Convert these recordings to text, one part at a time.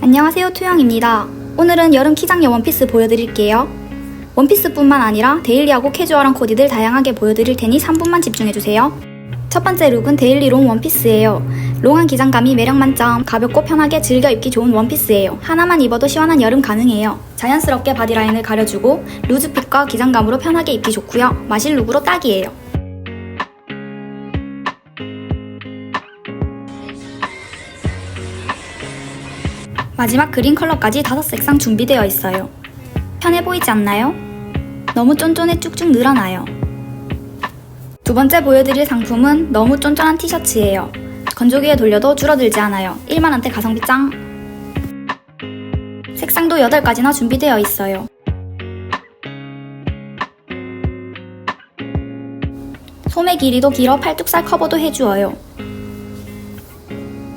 안녕하세요 투영입니다. 오늘은 여름 키장녀 원피스 보여드릴게요. 원피스뿐만 아니라 데일리하고 캐주얼한 코디들 다양하게 보여드릴 테니 3분만 집중해주세요. 첫 번째 룩은 데일리 롱 원피스예요. 롱한 기장감이 매력 만점, 가볍고 편하게 즐겨 입기 좋은 원피스예요. 하나만 입어도 시원한 여름 가능해요. 자연스럽게 바디라인을 가려주고 루즈핏과 기장감으로 편하게 입기 좋고요. 마실 룩으로 딱이에요. 마지막 그린 컬러까지 다섯 색상 준비되어 있어요. 편해 보이지 않나요? 너무 쫀쫀해 쭉쭉 늘어나요. 두 번째 보여드릴 상품은 너무 쫀쫀한 티셔츠예요. 건조기에 돌려도 줄어들지 않아요. 1만원대 가성비 짱! 색상도 8가지나 준비되어 있어요. 소매 길이도 길어 팔뚝살 커버도 해주어요.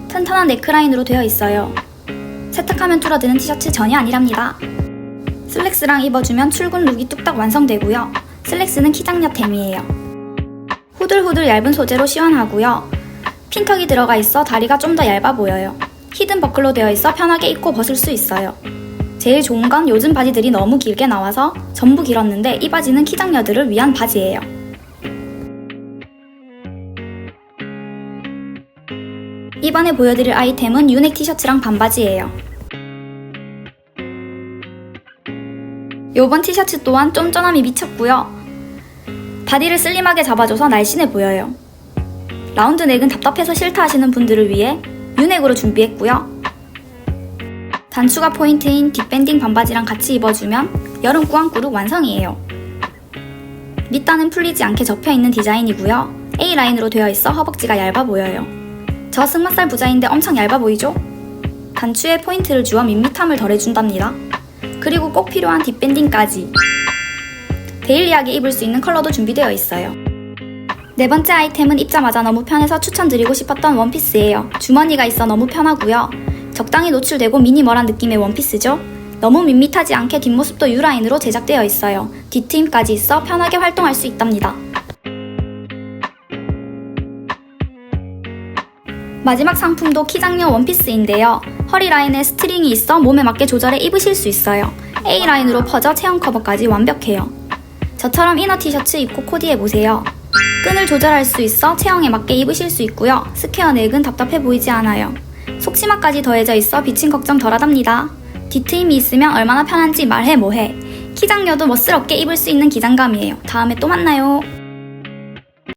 튼튼한 네크라인으로 되어 있어요. 세탁하면 줄어드는 티셔츠 전혀 아니랍니다. 슬랙스랑 입어주면 출근 룩이 뚝딱 완성되고요. 슬랙스는 키장녀템이에요. 후들후들 얇은 소재로 시원하고요. 핀턱이 들어가 있어 다리가 좀 더 얇아 보여요. 히든 버클로 되어 있어 편하게 입고 벗을 수 있어요. 제일 좋은 건 요즘 바지들이 너무 길게 나와서 전부 길었는데 이 바지는 키장녀들을 위한 바지예요. 이번에 보여드릴 아이템은 유넥 티셔츠랑 반바지예요. 요번 티셔츠 또한 쫀쫀함이 미쳤고요. 바디를 슬림하게 잡아줘서 날씬해 보여요. 라운드 넥은 답답해서 싫다 하시는 분들을 위해 유넥으로 준비했고요. 단추가 포인트인 뒷밴딩 반바지랑 같이 입어주면 여름 꾸안꾸룩 완성이에요. 밑단은 풀리지 않게 접혀있는 디자인이고요. A라인으로 되어 있어 허벅지가 얇아 보여요. 저 승마살 부자인데 엄청 얇아 보이죠? 단추에 포인트를 주어 밋밋함을 덜해준답니다. 그리고 꼭 필요한 뒷밴딩까지. 데일리하게 입을 수 있는 컬러도 준비되어 있어요. 네 번째 아이템은 입자마자 너무 편해서 추천드리고 싶었던 원피스예요. 주머니가 있어 너무 편하고요. 적당히 노출되고 미니멀한 느낌의 원피스죠. 너무 밋밋하지 않게 뒷모습도 U라인으로 제작되어 있어요. 뒤트임까지 있어 편하게 활동할 수 있답니다. 마지막 상품도 키장용 원피스인데요. 허리 라인에 스트링이 있어 몸에 맞게 조절해 입으실 수 있어요. A라인으로 퍼져 체형 커버까지 완벽해요. 저처럼 이너 티셔츠 입고 코디해보세요. 끈을 조절할 수 있어 체형에 맞게 입으실 수 있고요. 스퀘어 넥은 답답해 보이지 않아요. 속치마까지 더해져 있어 비침 걱정 덜하답니다. 뒤트임이 있으면 얼마나 편한지 말해 뭐해. 키장녀도 멋스럽게 입을 수 있는 기장감이에요. 다음에 또 만나요.